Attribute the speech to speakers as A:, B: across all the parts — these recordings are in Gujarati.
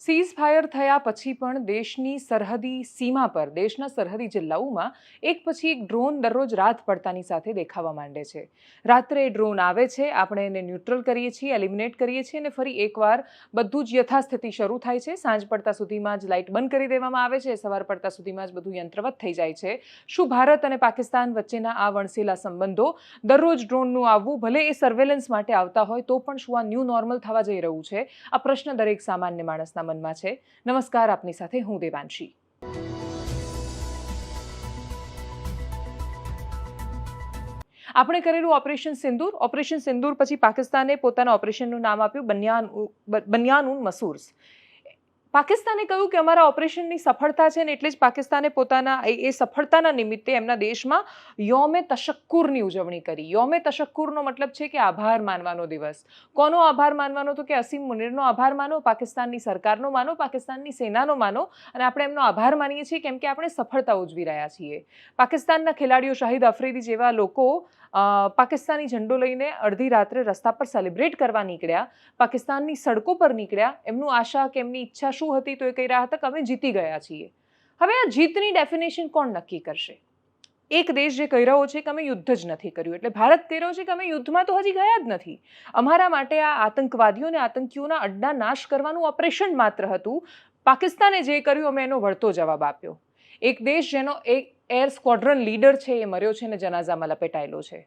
A: સીઝ ફાયર થયા પછી પણ દેશની સરહદી સીમા પર, દેશના સરહદી જિલ્લાઓમાં એક પછી એક ડ્રોન દરરોજ રાત પડતાની સાથે દેખાવા માંડે છે. રાત્રે ડ્રોન આવે છે, આપણે એને ન્યુટ્રલ કરીએ છીએ, એલિમિનેટ કરીએ છીએ અને ફરી એકવાર બધું જ યથાસ્થિતિ શરૂ થાય છે. સાંજ પડતા સુધીમાં જ લાઇટ બંધ કરી દેવામાં આવે છે, સવાર પડતા સુધીમાં જ બધું યંત્રવત થઈ જાય છે. શું ભારત અને પાકિસ્તાન વચ્ચેના આ વણસેલા સંબંધો દરરોજ ડ્રોનનું આવવું, ભલે એ સર્વેલન્સ માટે આવતા હોય, તો પણ શું આ ન્યૂ નોર્મલ થવા જઈ રહ્યું છે? આ પ્રશ્ન દરેક સામાન્ય માણસના મનમાં છે. નમસ્કાર, આપની સાથે હું દેવાંશી. આપણે કરેલું ઓપરેશન સિંદૂર ઓપરેશન સિંદૂર પછી પાકિસ્તાને પોતાના ઓપરેશનનું નામ આપ્યું, બન્યાન બન્યાનુન મસૂર્સ. પાકિસ્તાને કહ્યું કે અમારા ઓપરેશનની સફળતા છે ને એટલે જ પાકિસ્તાને પોતાના, એ સફળતાના નિમિત્તે એમના દેશમાં યોમે તશક્કુરની ઉજવણી કરી. યોમે તશક્કુરનો મતલબ છે કે આભાર માનવાનો દિવસ. કોનો આભાર માનવાનો? તો કે અસીમ મુનિરનો આભાર માનો, પાકિસ્તાનની સરકારનો માનો, પાકિસ્તાનની સેનાનો માનો અને આપણે એમનો આભાર માનીએ છીએ કેમ કે આપણે સફળતા ઉજવી રહ્યા છીએ. પાકિસ્તાનના ખેલાડીઓ શાહિદ અફ્રીદી જેવા લોકો પાકિસ્તાની ઝંડો લઈને અડધી રાત્રે રસ્તા પર સેલિબ્રેટ કરવા નીકળ્યા, પાકિસ્તાનની સડકો પર નીકળ્યા. એમનું આશા કે એમની ઈચ્છા શું હતી તો એ કહી રહ્યા હતા કે અમે જીતી ગયા છીએ. હવે આ જીતની ડેફિનેશન કોણ નક્કી કરશે? એક દેશ જે કહી રહ્યો છે કે અમે યુદ્ધ જ નથી કર્યું. એટલે ભારત કહી રહ્યો છે કે અમે યુદ્ધમાં તો હજી ગયા જ નથી. અમારા માટે આ આતંકવાદીઓ અને આતંકીઓના અડ્ડા નાશ કરવાનું ઓપરેશન માત્ર હતું. પાકિસ્તાને જે કર્યું, અમે એનો વળતો જવાબ આપ્યો. એક દેશ જેનો એક એર સ્ક્વોડ્રન લીડર છે એ મર્યો છે અને જનાઝામાં લપેટાયેલો છે.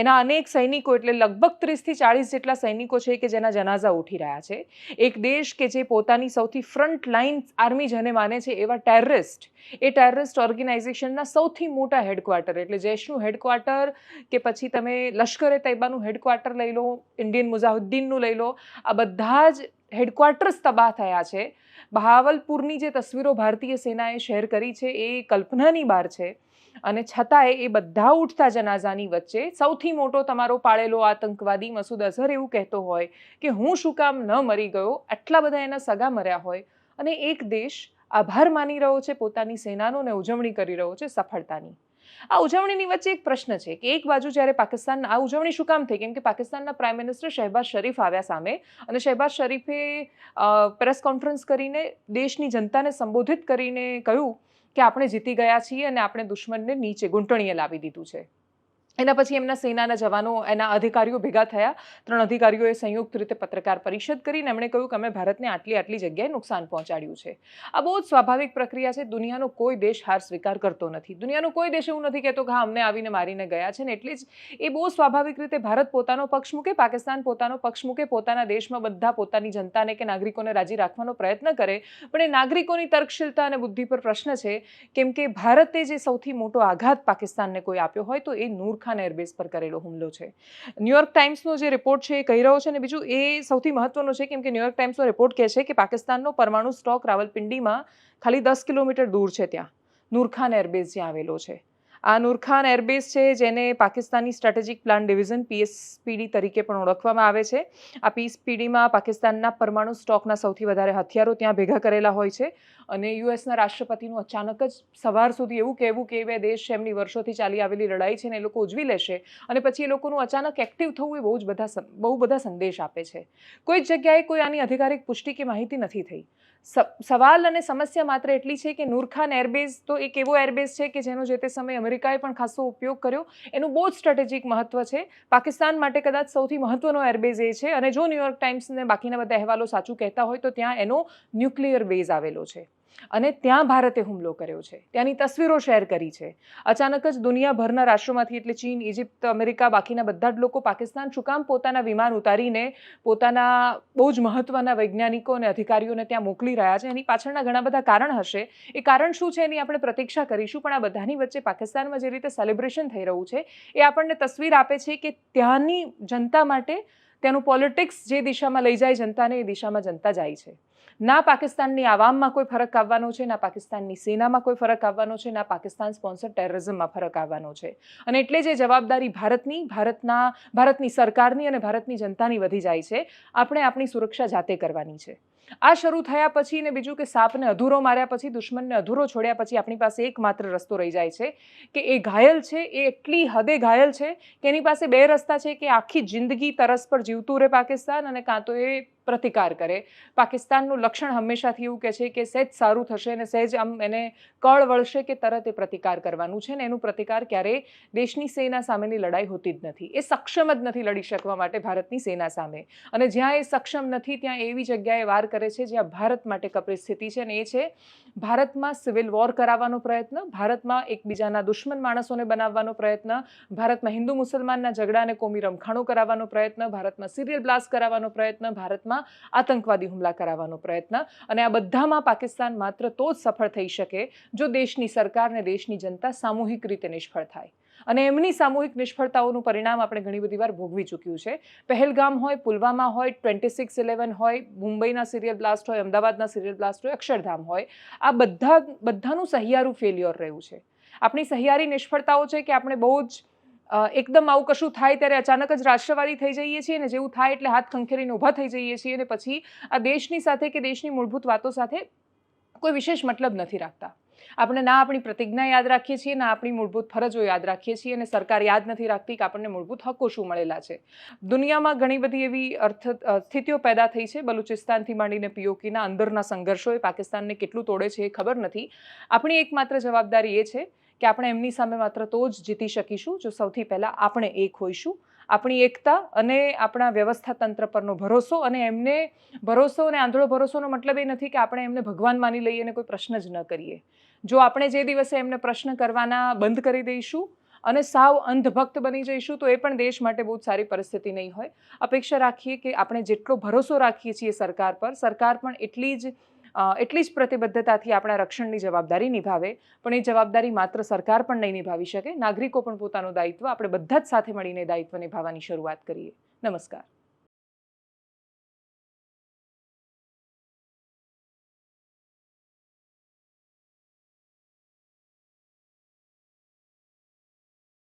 A: એના અનેક સૈનિકો એટલે લગભગ ત્રીસથી ચાળીસ જેટલા સૈનિકો છે કે જેના જનાઝા ઉઠી રહ્યા છે. એક દેશ કે જે પોતાની સૌથી ફ્રન્ટ લાઇન આર્મી જેને માને છે એવા ટેરરિસ્ટ એ ટેરરિસ્ટ ઓર્ગેનાઇઝેશનના સૌથી મોટા હેડક્વાર્ટર એટલે જૈશનું હેડક્વાર્ટર કે પછી તમે લશ્કરે તૈબાનું હેડક્વાર્ટર લઈ લો ઇન્ડિયન મુઝાહુદ્દીનનું લઈ લો, આ બધા જ હેડક્વાર્ટર્સ તબાહ થયા છે. બહાવલપુરની જે તસવીરો ભારતીય સેનાએ શેર કરી છે, એ કલ્પનાની બહાર છે. અને છતાંય એ બધા ઉઠતા જનાઝાની વચ્ચે સૌથી મોટો તમારો પાળેલો આતંકવાદી મસૂદ અઝહર એવું કહેતો હોય કે, હું શું કામ ન મરી ગયો? આટલા બધા એના સગા મર્યા હોય. અને એક દેશ આભાર માની રહ્યો છે પોતાની સેનાનો ને ઉજવણી કરી રહ્યો છે સફળતાની. આ ઉજવણીની વચ્ચે એક પ્રશ્ન છે કે એક બાજુ જ્યારે પાકિસ્તાન, આ ઉજવણી શું કામ થઈ? કેમ કે પાકિસ્તાનના પ્રાઇમ મિનિસ્ટર શહેબાઝ શરીફ આવ્યા સામે અને શહેબાઝ શરીફે પ્રેસ કોન્ફરન્સ કરીને દેશની જનતાને સંબોધિત કરીને કહ્યું કે આપણે જીતી ગયા છીએ અને આપણે દુશ્મનને નીચે ઘૂંટણીએ લાવી દીધું છે. એના પછી એમના સેનાના જવાનો, એના અધિકારીઓ ભેગા થયા. ત્રણ અધિકારીઓએ સંયુક્ત રીતે પત્રકાર પરિષદ કરીને એમણે કહ્યું કે અમે ભારતને આટલી આટલી જગ્યાએ નુકસાન પહોંચાડ્યું છે. આ બહુ જ સ્વાભાવિક પ્રક્રિયા છે. દુનિયાનો કોઈ દેશ હાર સ્વીકાર કરતો નથી. દુનિયાનો કોઈ દેશ એવું નથી કહેતો કે હા, અમને આવીને મારીને ગયા છે ને એટલે જ એ બહુ સ્વાભાવિક રીતે ભારત પોતાનો પક્ષ મૂકે, પાકિસ્તાન પોતાનો પક્ષ મૂકે, પોતાના દેશમાં બધા પોતાની જનતાને કે નાગરિકોને રાજી રાખવાનો પ્રયત્ન કરે. પણ એ નાગરિકોની તર્કશીલતા અને બુદ્ધિ પર પ્રશ્ન છે, કેમ કે ભારતે જે સૌથી મોટો આઘાત પાકિસ્તાનને કોઈ આપ્યો હોય તો એ નૂર ખાન એરબેઝ પર કરેલો હુમલો છે. ન્યુયોર્ક ટાઈમ્સનો જે રિપોર્ટ છે એ કહી રહ્યો છે અને બીજું એ સૌથી મહત્વનું છે કેમ કે ન્યુયોર્ક ટાઈમ્સનો રિપોર્ટ કહે છે કે પાકિસ્તાનનો પરમાણુ સ્ટોક રાવલપિંડીમાં ખાલી દસ કિલોમીટર દૂર છે ત્યાં. નૂરખાન એરબેઝ જ્યાં આવેલો છે. આ નૂરખાન એરબેઝ છે, જેને Pakistani strategic plan division PSPD તરીકે પણ ઓળખવામાં આવે છે. આ પીએસપીડીમાં પાકિસ્તાનના પરમાણુ સ્ટોકના સૌથી વધારે હથિયારો ત્યાં ભેગા કરેલા હોય છે અને યુએસના રાષ્ટ્રપતિનું અચાનક જ સવાર સુધી એવું કહેવું કે બે દેશ એમની વર્ષોથી ચાલી આવેલી લડાઈ છે ને એ લોકો ઉજવી લેશે અને પછી એ લોકોનું અચાનક એક્ટિવ થવું એ બહુ જ બધા બહુ બધા સંદેશ આપે છે. કોઈ જ જગ્યાએ કોઈ આની અધિકારિક પુષ્ટિ કે માહિતી નથી થઈ. સવાલ અને સમસ્યા માત્ર એટલી છે કે નૂરખાન એરબેઝ તો એક એવો એરબેઝ છે કે જેનો જે તે સમયે અમેરિકાએ પણ ખાસો ઉપયોગ કર્યો. એનું બહુ જ સ્ટ્રેટેજિક મહત્વ છે. પાકિસ્તાન માટે કદાચ સૌથી મહત્વનો એરબેઝ એ છે અને જો ન્યુયોર્ક ટાઈમ્સને બાકીના બધા અહેવાલો સાચું કહેતા હોય તો ત્યાં એનો ન્યુક્લિયર બેઝ આવેલો છે. અને ત્યાં ભારતે હુમલો કર્યો છે. ત્યાંની તસવીરો શેર કરી છે. અચાનક જ દુનિયાભરના રાષ્ટ્રોમાંથી, એટલે ચીન ઇજિપ્ત અમેરિકા બાકીના બધા જ લોકો પાકિસ્તાન શું પોતાના વિમાન ઉતારીને પોતાના બહુ જ મહત્વના વૈજ્ઞાનિકો અને અધિકારીઓને ત્યાં મોકલી રહ્યા છે. એની પાછળના ઘણા બધા કારણ હશે. એ કારણ શું છે એની આપણે પ્રતીક્ષા કરીશું, પણ આ બધાની વચ્ચે પાકિસ્તાનમાં જે રીતે સેલિબ્રેશન થઈ રહ્યું છે, એ આપણને તસવીર આપે છે કે ત્યાંની જનતા માટે, ત્યાંનું પોલિટિક્સ જે દિશામાં લઈ જાય જનતાને, એ દિશામાં જનતા જાય છે. ના પાકિસ્તાનની આવામમાં કોઈ ફરક આવવાનો છે, ના પાકિસ્તાનની સેનામાં કોઈ ફરક આવવાનો છે, ના પાકિસ્તાન સ્પોન્સર ટેરરિઝમમાં ફરક આવવાનો છે. અને એટલે જે જવાબદારી ભારતની, ભારતના, ભારતની સરકારની અને ભારતની જનતાની વધી જાય છે, આપણે આપણી સુરક્ષા જાતે કરવાની છે. આ શરૂ થયા પછી ને બીજું કે સાપને અધૂરો માર્યા પછી, દુશ્મનને અધૂરો છોડ્યા પછી આપણી પાસે એકમાત્ર રસ્તો રહી જાય છે કે એ ઘાયલ છે, એ એટલી હદે ઘાયલ છે કે એની પાસે બે રસ્તા છે કે આખી જિંદગી તરસ પર જીવતું રહે પાકિસ્તાન અને કાં તો એ પ્રતિકાર કરે. પાકિસ્તાનનું લક્ષણ હંમેશાથી એવું કહે છે કે સહેજ સારું થશે અને સહેજ આમ એને કળ વળશે કે તરત એ પ્રતિકાર કરવાનું છે ને એનું પ્રતિકાર ક્યારેય દેશની સેના સામેની લડાઈ હોતી જ નથી. એ સક્ષમ જ નથી લડી શકવા માટે ભારતની સેના સામે. અને જ્યાં એ સક્ષમ નથી, ત્યાં એવી જગ્યાએ વાર કરે છે જ્યાં ભારત માટે કપરી સ્થિતિ છે અને એ છે, ભારતમાં સિવિલ વોર કરાવવાનો પ્રયત્ન, ભારતમાં એકબીજાના દુશ્મન માણસોને બનાવવાનો પ્રયત્ન, ભારતમાં હિન્દુ મુસલમાનના ઝઘડાને કોમી રમખાણો કરાવવાનો પ્રયત્ન, ભારતમાં સિરિયલ બ્લાસ્ટ કરાવવાનો પ્રયત્ન, ભારતમાં આતંકવાદી હુમલા કરાવવાનો પ્રયત્ન અને આ બધામાં પાકિસ્તાન માત્ર તો જ સફળ થઈ શકે જો દેશની સરકાર અને દેશની જનતા સામૂહિક રીતે નિષ્ફળ થાય. અને એમની સામૂહિક નિષ્ફળતાઓનું પરિણામ આપણે ઘણી બધી વાર ભોગવી ચૂક્યું છે. પહેલગામ હોય, પુલવામા હોય ટ્વેન્ટી સિક્સ ઇલેવન હોય, મુંબઈના સિરિયલ બ્લાસ્ટ હોય, અમદાવાદના સિરિયલ બ્લાસ્ટ હોય, અક્ષરધામ હોય, આ બધા, બધાનું સહિયારું ફેલ્યોર રહ્યું છે. આપણી સહિયારી નિષ્ફળતાઓ છે કે આપણે બહુ જ એકદમ આવું કશું થાય ત્યારે અચાનક જ રાષ્ટ્રવાદી થઈ જઈએ છીએ અને જેવું થાય એટલે હાથ ખંખેરીને ઊભા થઈ જઈએ છીએ અને પછી આ દેશની સાથે કે દેશની મૂળભૂત વાતો સાથે કોઈ વિશેષ મતલબ નથી રાખતા. આપણે ના આપણી પ્રતિજ્ઞા યાદ રાખીએ છીએ, ના આપણી મૂળભૂત ફરજો યાદ રાખીએ છીએ અને સરકાર યાદ નથી રાખતી કે આપણને મૂળભૂત હક્કો શું મળેલા છે. દુનિયામાં ઘણી બધી એવી અર્થ, સ્થિતિઓ પેદા થઈ છે. બલુચિસ્તાનથી માંડીને પીઓકીના અંદરના સંઘર્ષો એ પાકિસ્તાનને કેટલું તોડે છે એ ખબર નથી. આપણી એકમાત્ર જવાબદારી એ છે કે આપણે એમની સામે માત્ર તો જ જીતી શકીશું, જો સૌથી પહેલાં આપણે એક હોઈશું. આપણી એકતા અને આપણા વ્યવસ્થા તંત્ર પરનો ભરોસો અને એમને ભરોસો અને આંધળો ભરોસોનો મતલબ એ નથી કે આપણે એમને ભગવાન માની લઈએ અને કોઈ પ્રશ્ન જ ન કરીએ. જો આપણે જે દિવસે એમને પ્રશ્ન કરવાના બંધ કરી દઈશું અને સાવ અંધભક્ત બની જઈશું, તો એ પણ દેશ માટે બહુ જ સારી પરિસ્થિતિ નહીં હોય. અપેક્ષા રાખીએ કે આપણે જેટલો ભરોસો રાખીએ છીએ સરકાર પર, સરકાર પણ એટલી જ એટલી જ પ્રતિબદ્ધતાથી આપણા રક્ષણની જવાબદારી નિભાવે, પણ એ જવાબદારી માત્ર સરકાર પણ નહીં નિભાવી શકે. નાગરિકો પણ પોતાનું દાયિત્વ આપણે બધા જ સાથે મળીને દાયિત્વ નિભાવવાની શરૂઆત કરીએ. નમસ્કાર.